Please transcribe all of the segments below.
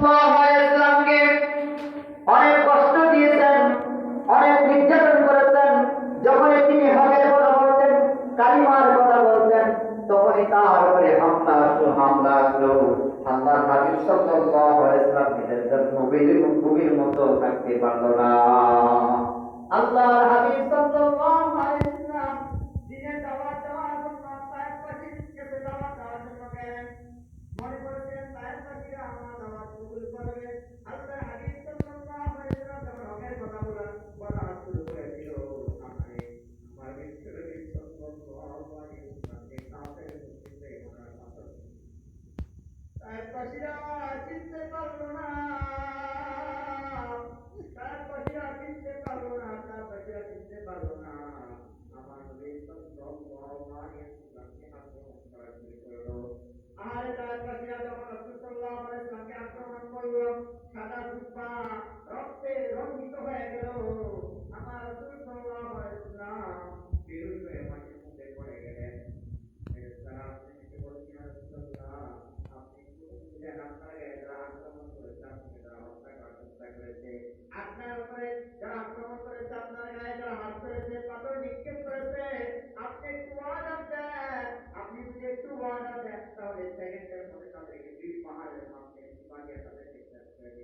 ইসলামকে অনেক কষ্ট দিয়েছেন, অনেক নির্যাতন করেছেন। যখন তিনি হকের কথা বলতেন, কালিমার কথা বলতেন, তখনই তার উপরে হামলা আসলো হামলা আসলো। আল্লাহ হাবিব সাল্লাল্লাহু আলাইহি ওয়াসাল্লাম এদের জন্য মতো থাকতে পারল না।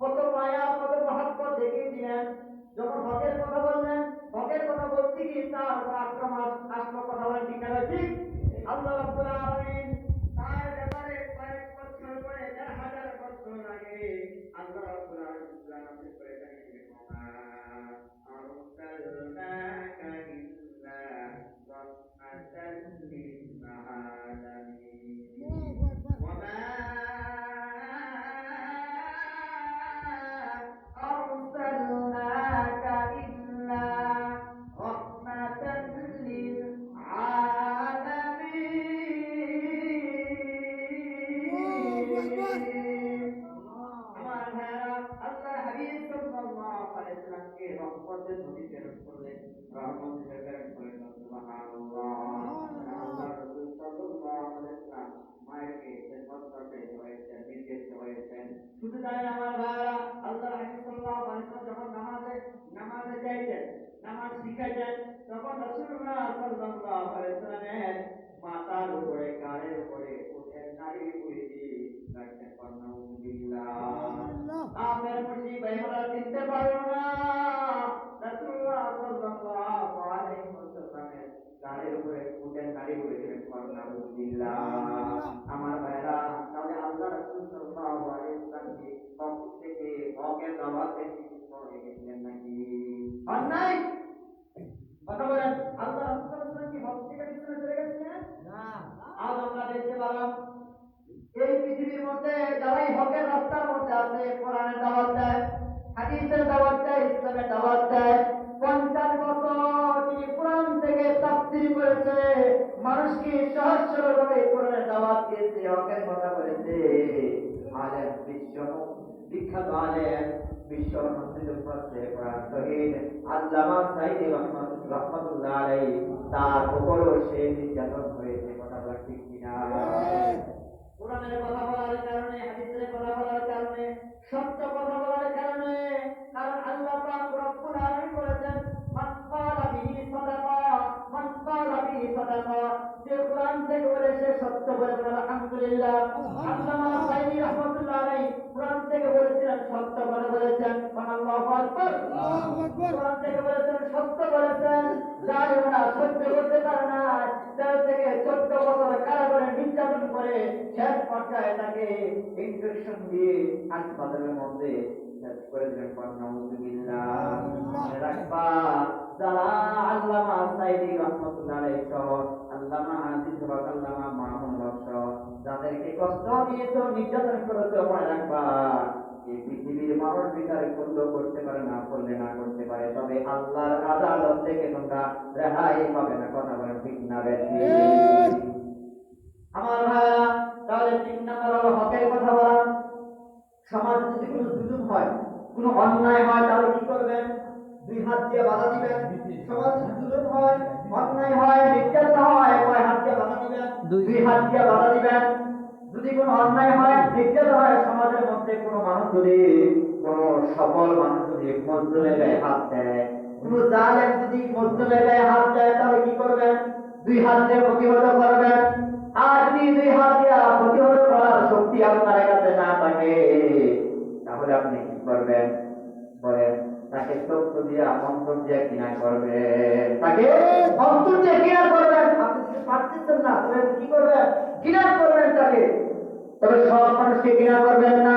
কত মায়া কত মহব্বত দেখিয়ে দিলেন। যখন হকের কথা বললেন, হকের কথা বলতে গিয়ে তার আক্রমণ আসলো কথা বলেন ঠিক ঠিক আল্লাহ তার ব্যাপারে কয়েক বছর পরে দেড় হাজার বছর আগে আল্লাহ রাব্বুল আলামিন সূরা নাসির করে শুধু তাই আমার ভাইরা আল্লাহ হাবিব সাল্লাল্লাহু যখন নামাজে নামাজে যাইতেন নামাজ শিখাইতেন তখন রাসূলুল্লাহ সাল্লাল্লাহু আলাইহি মাথার উপরে কানের উপরে উঠেন নারী বুড়ি রাখতেন পান্নাউযুবিল্লাহ আমের মুর্শি বাইহরা চিনতে পারো না। রাসূলুল্লাহ সাল্লাল্লাহু আলাইহি গাড়ির উপরে উঠেন গাড়ি বলেছিলেন পান্নাউযুবিল্লাহ আমার ভাইরা তাহলে আল্লাহ রাসূল সাল্লাল্লাহু আলাইহি ওয়াসাল্লামকে হক হকের দাওয়াত থেকে সরে গেছিলেন নাকি? অন্যায় কথা বলেন। আল্লাহ রাসূল সাল্লাল্লাহু আলাইহি ওয়াসাল্লাম কি হক থেকে পিছনে চলে গেছিলেন আজ আমরা দেখতে পেলাম এই পৃথিবীর মধ্যে যারাই হকের রাস্তার মধ্যে আছে কোরআনের দাওয়াত দেয় হাদিসের দাওয়াত দেয় ইসলামের দাওয়াত দেয় পঞ্চাশ বছর তিনি কোরআন থেকে তাফসীর করেছে মানুষকে সহজ সরল ভাবে কোরআনের দাওয়াত দিয়েছে হকের কথা বলেছে? আলেম বিশ্ব বিখ্যাত আলেম, বিশ্ব আল্লামা সাইদি রহমত রহমতুল্লাহ আলাইহি, তার উপরও সে নির্যাতন হয়েছে, কথা ঠিক কিনা। তাকে ইনফেকশন দিয়ে হাসপাতালের মধ্যে করে দিলেন যারা আল্লামা সাইদি রহমতুল্লাহ আলাইহি সহ আল্লামা আজিজ আল্লামা সহ যাদেরকে কষ্ট দিয়েছ নির্যাতন করেছ মনে রাখবা এই পৃথিবীর মানুষ বিচার করলে করতে পারে না করলে না করতে পারে। তবে আল্লাহর আদালত থেকে তোমরা রেহাই পাবে না কথা বলেন ঠিক না বেশি আমার ভাইরা তাহলে তিন নম্বর হলো হকের কথা বলা। সমাজে যদি কোনো জুলুম হয় কোনো অন্যায় হয় তাহলে কি করবেন? দুই হাত দিয়ে বাধা দিবেন। সমাজে যদি জুলুম হয় অন্যায় হয় নির্যাতন হয় কয় হাত দিয়ে বাধা দিবেন? দুই। হাত দিয়ে বাধা দিবেন। যদি কোনো অন্যায় হয় নির্যাতন হয় সমাজের মধ্যে কোনো মানুষ যদি কোনো সফল মানুষ যদি মজলুমের গায়ে হাত দেয় কোনো জালেম যদি মজলুমের গায়ে হাত দেয় তাহলে কি করবেন? দুই হাত দিয়ে প্রতিহত করবেন। আর যদি দুই হাত প্রতিহত করার শক্তি আপনার কাছে না থাকে। তাহলে আপনি কি করবেন? বলেন, তাকে চক্ষু দিয়ে আমন্ত্রণ দিয়ে কিনা করবেন। তাকে অন্তর দিয়ে কিনা করবেন? আপনি কিছু পারতেছেন না তবে কি করবেন? কিনা করবেন তাকে। তবে সব মানুষকে কিনা করবেন না।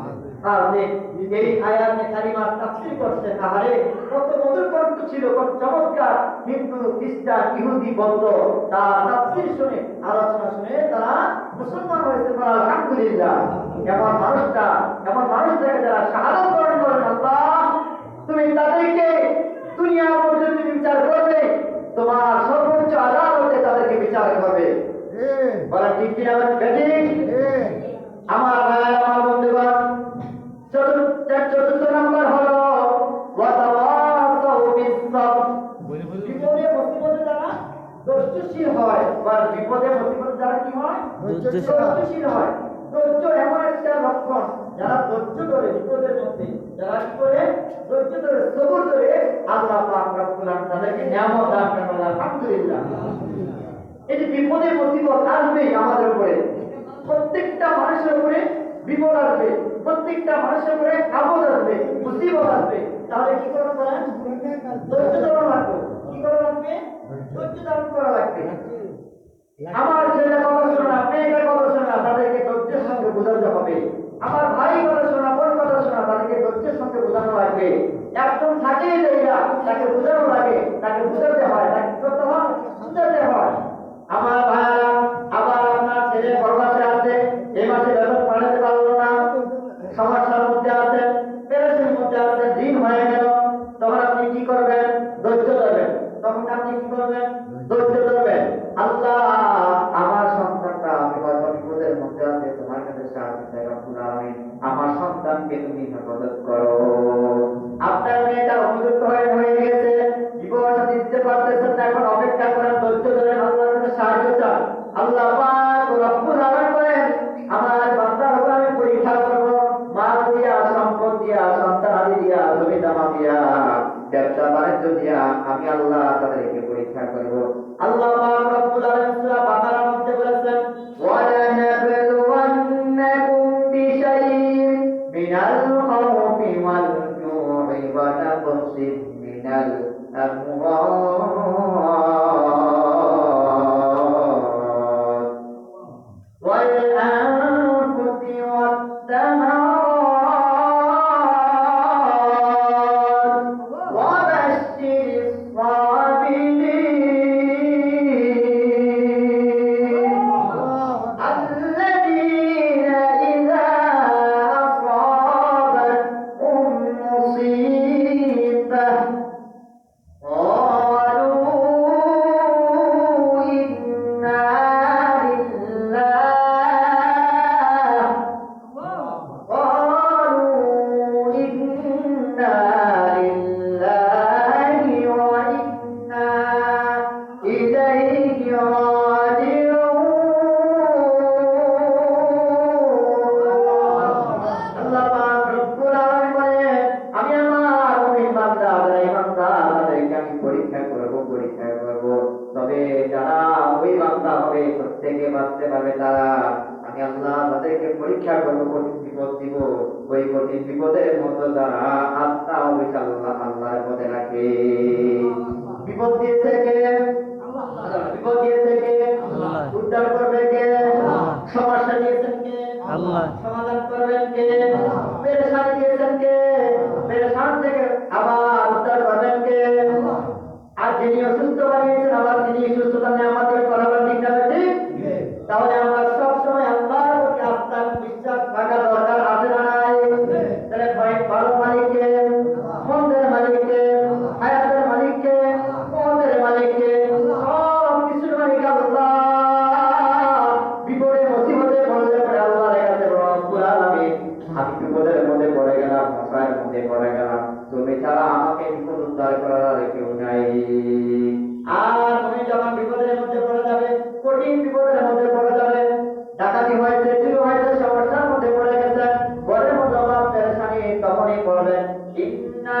দিন এই আয়াতে কারিমা তাফসীর করছে। তাহলে কত মধুর কণ্ঠ ছিল, কত চমৎকার। হিন্দু, খ্রিস্টান, ইহুদি বন্ধ তার তাফসীর শুনে, আলোচনা শুনে তারা মুসলমান হয়েছে। তারা আলহামদুলিল্লাহ। এমন মানুষটা, এমন মানুষটাকে যারা শাহাদত বরণ করেন, আল্লাহ, তুমি তাদেরকে দুনিয়ার মধ্যে তুমি বিচার করবে তোমার সর্বোচ্চ আদালতে তাদেরকে বিচার করবে বলা ঠিক কিনা বলেন বেঠিক আমার ভাই আমার বন্ধুগণ চতুর্থ চতুর্থ নম্বর হলো ওয়াতাওয়াসাউ বিসসাবর বিপদে মুসিবতে যারা ধৈর্যশীল হয় বা বিপদে মুসিবতে যারা কি হয় ধৈর্যশীল। ধৈর্যশীল হয় ধৈর্য এমন একটা লক্ষণ যারা ধৈর্য ধরে বিপদের মধ্যে যারা কি করে ধৈর্য ধরে সবুর ধরে আল্লাহ পাক রব্বুল আলামিন তাদেরকে নিয়ামত দান করেন আলহামদুলিল্লাহ এই যে বিপদে মুসিবত আসবেই আমাদের উপরে প্রত্যেকটা মানুষের উপরে বিপদ আসবে প্রত্যেকটা মানুষের উপরে আপদ আসবে মুসিবত আসবে। তাহলে কি করা তারা? ধৈর্য ধরা লাগবে কি করা লাগবে? ধৈর্য ধারণ করা লাগবে। আসতে পারবে তারা। আমি আল্লাহ তাদেরকে পরীক্ষা করব কঠিন বিপদ দিব। ওই কঠিন বিপদের মতো তারা আত্মা অবিচার আল্লাহ আল্লাহর পথে রাখে বিপদ দিয়েছে কে বিপদ দিয়েছে কে উদ্ধার করবে কে? সমস্যা দিয়েছেন কে? আল্লাহ। সমাধান করবেন কে? পেরেশান দিয়েছেন কে? পেরেশান থেকে আবার উদ্ধার করবেন কে? আর যিনি অসুস্থ বানিয়েছেন আবার তিনি সুস্থতা নিয়ে আমাদের করাবার ঠিক পড়বেন ইন্না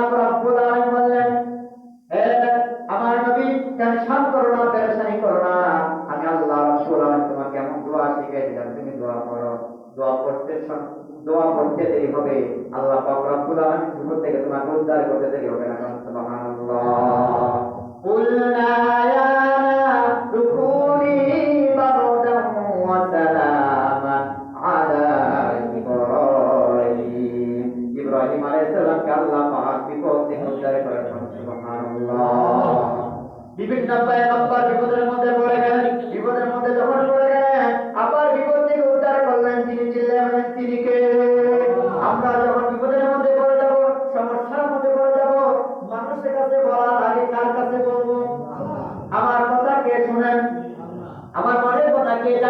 তোমাকে উদ্ধার করতে দেরি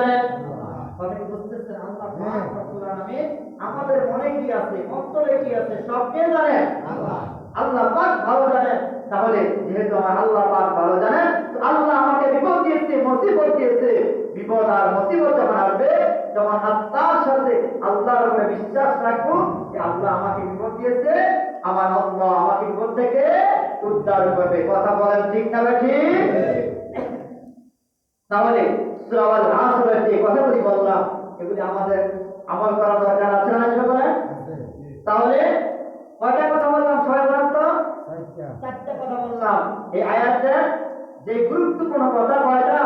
জানেন বুঝতেছেন? আল্লাহ আলামিন আমাদের মনে কি আছে অন্তরে কি আছে? সব কে জানেন? আল্লাহ। পাক ভালো জানেন। তাহলে যেহেতু আমার আল্লাহ পাক ভালো জানেন আল্লাহ আমাকে বিপদ দিয়েছে মুসিবত দিয়েছে। বিপদ আর মুসিবত যখন আসবে তখন আত্মার সাথে আল্লাহর উপরে বিশ্বাস রাখব যে আল্লাহ আমাকে বিপদ দিয়েছে আমার আল্লাহ আমাকে বিপদ থেকে উদ্ধার করবে। কথা বলেন ঠিক না ঠিক। তাহলে সুরাওয়াল আসরের যে কথাগুলি বললাম এগুলি আমাদের আমল করা দরকার আছে না বলেন তাহলে কয়টা কথা বললাম? সবাই বলেন তো? চারটা। কথা বললাম। এই আয়াতে যে গুরুত্বপূর্ণ কথা কয়টা?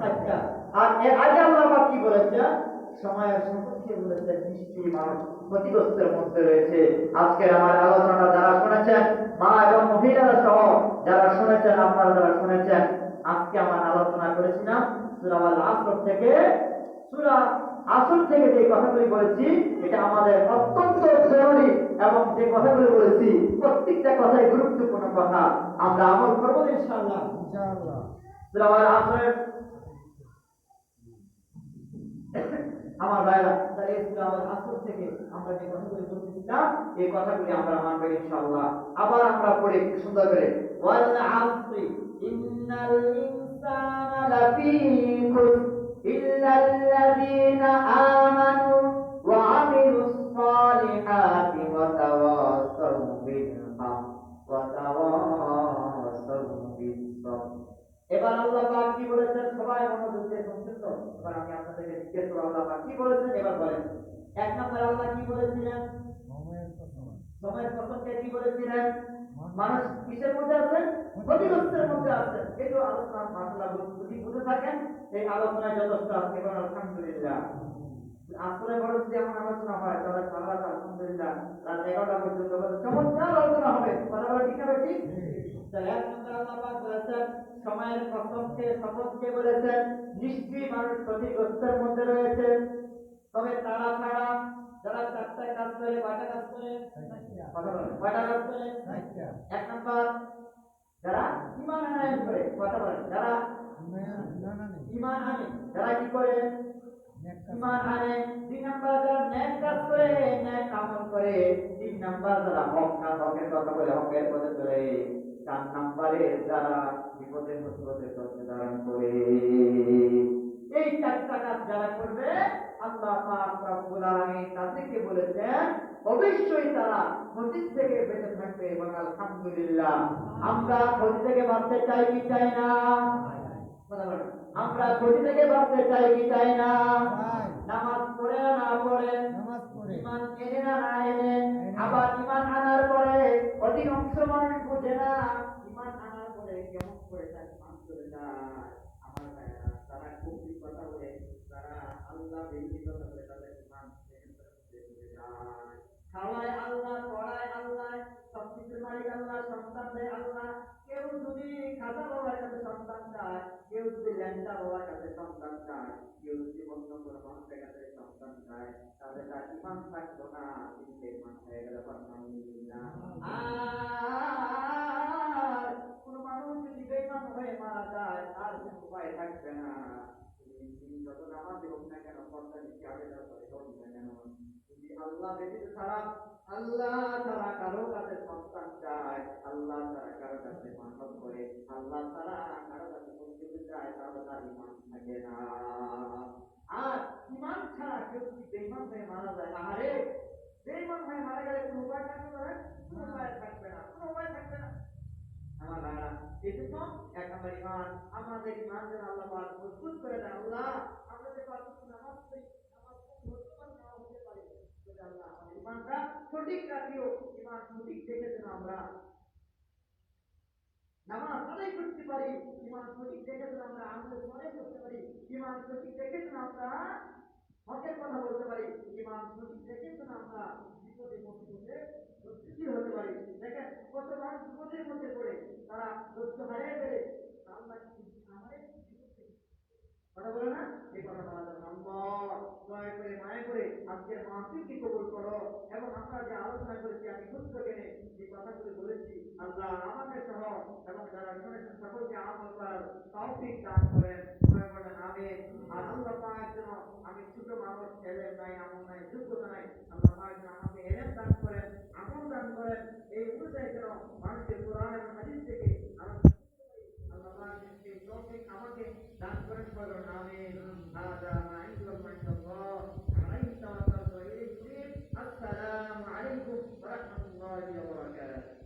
চারটা। আর এর আগে আল্লাহ কি বলেছে? সময়ের সম্পর্কে বলেছে নিশ্চয়ই মানুষ ক্ষতিগ্রস্তের মধ্যে রয়েছে। আজকের আমার আলোচনাটা যারা শুনেছেন মা এবং মহিলারা সহ যারা শুনেছেন আপনারা যারা শুনেছেন আজকে আমার আলোচনা করেছিলাম আসর থেকে সূরা আসর থেকে যে কথাগুলি বলেছি এটা আমাদের অত্যন্ত জরুরি এবং যে কথাগুলি বলেছি প্রত্যেকটা কথাই গুরুত্বপূর্ণ কথা। আমরা আমল করব আসরের আমার ভাইরা তাহলে আসর থেকে আমরা যে কথাগুলি বলতেছিলাম এই কথাগুলি আমরা মানবো ইনশাআল্লাহ। আবার আমরা পড়ি সুন্দর করে ওয়াল আসরি ইন্নাল ইনসানা লাফি খুসর إلا الذين آمنوا وعملوا الصالحات وتواصوا بالحق وتواصوا بالصبر এবার আল্লাহ পাক কি বলেছেন সবাই মনোযোগ দিয়ে শুনছেন তো এবার আমি আপনাদেরকে জিজ্ঞেস করব আল্লাহ পাক কি বলেছেন এবার বলেন এক নম্বর আল্লাহ কি বলেছিলেন সময়ের প্রসঙ্গে কি বলেছিলেন মানুষ কিসের মধ্যে আছেন ক্ষতিগ্রস্তের মধ্যে আছেন এই যদি বুঝে থাকেন এই আলোচনায় যথেষ্ট আজকে বলেন আলহামদুলিল্লাহ। আসলে বড় যদি এমন আলোচনা হয়, তাহলে সারা আলহামদুলিল্লাহ রাত এগারোটা পর্যন্ত চমৎকার আলোচনা হবে। ঠিক ঠিক? সময়ের বলেছেন, নিশ্চয়ই মানুষ ক্ষতিগ্রস্তের মধ্যে রয়েছে। তবে তারা ছাড়া যারা চারটা কাজ করে কয়টা কাজ করে? কয়টা কাজ করে? এক নম্বর যারা ইমান আনায়ন করে কথা বলেন যারা ইমান আনে। যারা কি করে? ইমান আনে। তিন নাম্বার যারা ন্যায় কাজ করে ন্যায় আমল করে। তিন নাম্বার যারা হক না হকের কথা বলে হকের পথে চলে। চার নাম্বারে যারা বিপদে মুসিবতে চলতে ধারণ করে। এই চারটা কাজ যারা করবে আল্লাহ পাক রব্বুল আলামিন তাদেরকে বলেছেন অবশ্যই তারা ক্ষতি থেকে বেঁচে থাকবে এবং আলহামদুলিল্লাহ। আমরা ক্ষতি থেকে বাঁচতে চাই কি চাই না? আমরা ক্ষতি থেকে বাঁচতে চাই কি চাই না? নামাজ পড়ে না না পড়ে? ইমান এনে না না এনে? আবার ইমান আনার পরে অধিকাংশ মানুষ বোঝে না ইমান আনার পরে কেমন করে তার চলে যায় তারা খুব কথা বলে তারা আল্লাহ বেশি কথা তাদের যায় খাওয়ায় আল্লাহ, পড়ায় আল্লাহ সবকিছুর মালিক আল্লাহ, সন্তান দেয় আল্লাহ। কেউ যদি খাতা বাবার কাছে সন্তান চায়, কেউ যদি ল্যাংটা বাবার কাছে সন্তান চায়, কেউ যদি অন্য কোনো মানুষের কাছে সন্তান চায়, তাহলে তার ইমান থাকল না, কিন্তু ইমান হয়ে গেল তার উপায় থাকবে না। যত নামাজ হোক না কেন, পর্দা নিচে আবেদন করে হোক না কেন যদি আল্লাহ ব্যতীত ছাড়া আল্লাহ ছাড়া কারও কাছে সন্তান চায়, আল্লাহ ছাড়া কারও কাছে মানব করে, আল্লাহ ছাড়া কারও কাছে পৌঁছতে চায়, তাহলে তার ইমান থাকে না। আর ইমান ছাড়া কেউ যদি বেইমান হয়ে মারা যায় আরে বেইমান হয়ে মারা গেলে কোনো উপায় থাকবে না? কোনো উপায় থাকবে না, কোনো উপায় থাকবে না। আমার ভাইরা এক ইমান, আমাদের ইমান যেন আল্লাহ পাক মজবুত করে আল্লাহ। আমরা যে পাঁচওয়াক্ত নামাজ পড়ি আমাদের ইমানটা সঠিক রাখিও, ইমান সঠিক দেখে যেন আমরা। নামাজ আদায় করতে পারি, ইমান সঠিক দেখে যেন আমরা, আমল মনে করতে পারি, ইমান সঠিক দেখে যেন আমরা। হকের কথা বলতে পারি, ইমান সঠিক দেখে যেন আমরা। হতে পারি। দেখেন কত মানুষ বিপদের মধ্যে পড়ে, তারা ধৈর্য হারিয়ে ফেলে। আমাদের কথা বলে না? এই কথা করে করে এবং আমরা যে আলোচনা করেছি, আমি কথাগুলো বলেছি আমাকে এবং যারা সকলকে করেন। আমি ছোট মানুষ, ছেলে নাই আমল নাই, যোগ্যতা নাই। জন্য আমল দান করেন এই অনুযায়ী যেন মানুষের কোরআন এবং হাদিস থেকে আমাকে আল্লাহ পাক সেই তৌফিক আমাকে দান করেন বলেন আমিন هذا ما عند الله عند الله عليه توكلت واليه السلام عليكم ورحمه الله وبركاته